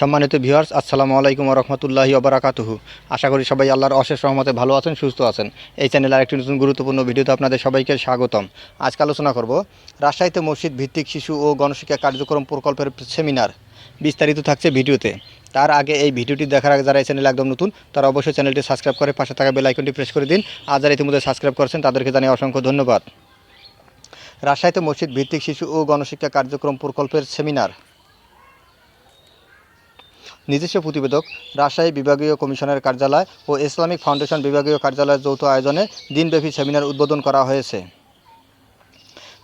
সম্মানিত ভিউয়ার্স, আসসালামু আলাইকুম রহমতুল্লাহি ওবরাকাতুহু। আশা করি সবাই আল্লাহর অশেষ রহমতে ভালো আছেন, সুস্থ আছেন। এই চ্যানেলে আরেকটি নতুন গুরুত্বপূর্ণ ভিডিওতে আপনাদের সবাইকে স্বাগতম। আজকে আলোচনা করব রাজশাহীতে মসজিদ ভিত্তিক শিশু ও গণশিক্ষা কার্যক্রম প্রকল্পের সেমিনার বিস্তারিত থাকছে ভিডিওতে। তার আগে এই ভিডিওটি দেখার আগে যারা এই চ্যানেলে একদম নতুন, তারা অবশ্যই চ্যানেলটি সাবস্ক্রাইব করে পাশে থাকা বেল আইকনটি প্রেস করে দিন। আর যারা ইতিমধ্যে সাবস্ক্রাইব করেছেন, তাদেরকে জানিয়ে অসংখ্য ধন্যবাদ। রাজশাহীতে মসজিদ ভিত্তিক শিশু ও গণশিক্ষা কার্যক্রম প্রকল্পের সেমিনার নিজস্ব প্রতিবেদক, রাজশাহী বিভাগীয় কমিশনের কার্যালয় ও ইসলামিক ফাউন্ডেশন বিভাগীয় কার্যালয়ের যৌথ আয়োজনে দিনব্যাপী সেমিনার উদ্বোধন করা হয়েছে।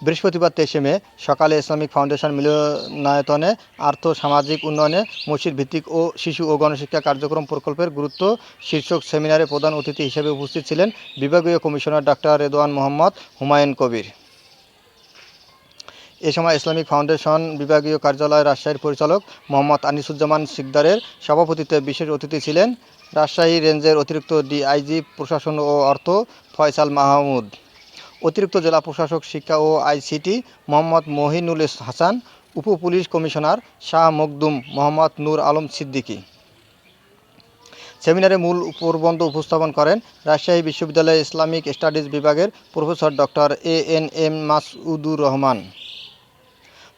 বৃহস্পতিবার তেইশে মে, সকালে ইসলামিক ফাউন্ডেশন মিলনায়তনে আর্থ সামাজিক উন্নয়নে মসজিদ ভিত্তিক ও শিশু ও গণশিক্ষা কার্যক্রম প্রকল্পের গুরুত্ব শীর্ষক সেমিনারে প্রধান অতিথি হিসেবে উপস্থিত ছিলেন বিভাগীয় কমিশনার ডাক্তার রেদওয়ান মোহাম্মদ হুমায়ুন কবির। এ সময় ইসলামিক ফাউন্ডেশন বিভাগীয় কার্যালয় রাজশাহীর পরিচালক মোহাম্মদ আনিসুজ্জামান সিকদারের সভাপতিত্বে বিশেষ অতিথি ছিলেন রাজশাহী রেঞ্জের অতিরিক্ত ডিআইজি প্রশাসন ও অর্থ ফয়সাল মাহমুদ। অতিরিক্ত জেলা প্রশাসক, শিক্ষা ও আইসিটি মোহাম্মদ মহিনুল হাসান উপ পুলিশ কমিশনার শাহ মকদুম মোহাম্মদ নূর আলম সিদ্দিকী। সেমিনারে মূল প্রবন্ধ উপস্থাপন করেন রাজশাহী বিশ্ববিদ্যালয়ের ইসলামিক স্টাডিজ বিভাগের professor doctor A N M Masudur Rahman.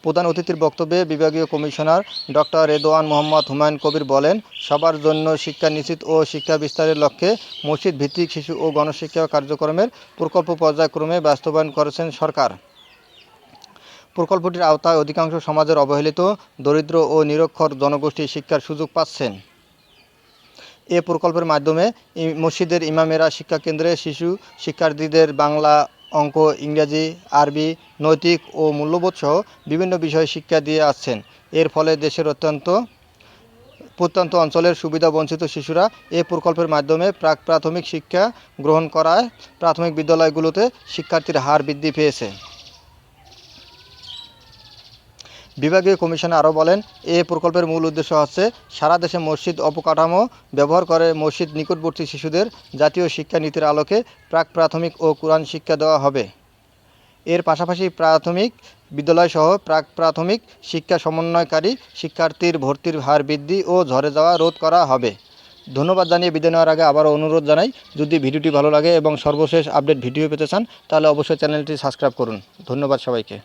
প্রধান অতিথির বক্তব্যে বিভাগীয় কমিশনার ডক্টর রেদোয়ান মোহাম্মদ হুমায়ুন কবির বলেন, সবার জন্য শিক্ষা নিশ্চিত ও শিক্ষা বিস্তারের লক্ষ্যে মসজিদ ভিত্তিক শিশু ও গণশিক্ষা কার্যক্রমের প্রকল্প পর্যায়ক্রমে বাস্তবায়ন করেছেন সরকার। প্রকল্পটির আওতায় অধিকাংশ সমাজের অবহেলিত, দরিদ্র ও নিরক্ষর জনগোষ্ঠী শিক্ষার সুযোগ পাচ্ছেন। এ প্রকল্পের মাধ্যমে মসজিদের ইমামেরা শিক্ষাকেন্দ্রে শিশু শিক্ষার্থীদের বাংলা অঙ্ক, ইংরাজি, আরবি, নৈতিক ও মূল্যবোধ সহ বিভিন্ন বিষয়ে শিক্ষা দিয়ে আসছেন। এর ফলে দেশের অত্যন্ত, প্রত্যন্ত অঞ্চলের সুবিধা বঞ্চিত শিশুরা এ প্রকল্পের মাধ্যমে প্রাক প্রাথমিক শিক্ষা গ্রহণ করায় প্রাথমিক বিদ্যালয়গুলোতে শিক্ষার্থীর হার বৃদ্ধি পেয়েছে। বিভাগীয় কমিশনার আরও বলেন, এ প্রকল্পের মূল উদ্দেশ্য হচ্ছে সারা দেশে মসজিদ অবকাঠামো ব্যবহার করে মসজিদ নিকটবর্তী শিশুদের জাতীয় শিক্ষা নীতির আলোকে প্রাক প্রাথমিক ও কোরআন শিক্ষা দেওয়া হবে। এর পাশাপাশি প্রাথমিক বিদ্যালয়সহ প্রাক প্রাথমিক শিক্ষা সমন্বয়কারী শিক্ষার্থীর ভর্তির হার বৃদ্ধি ও ঝরে যাওয়া রোধ করা হবে। ধন্যবাদ জানিয়ে বিদায় নেওয়ার আগে আবারও অনুরোধ জানাই, যদি ভিডিওটি ভালো লাগে এবং সর্বশেষ আপডেট ভিডিও পেতে চান, তাহলে অবশ্যই চ্যানেলটি সাবস্ক্রাইব করুন। ধন্যবাদ সবাইকে।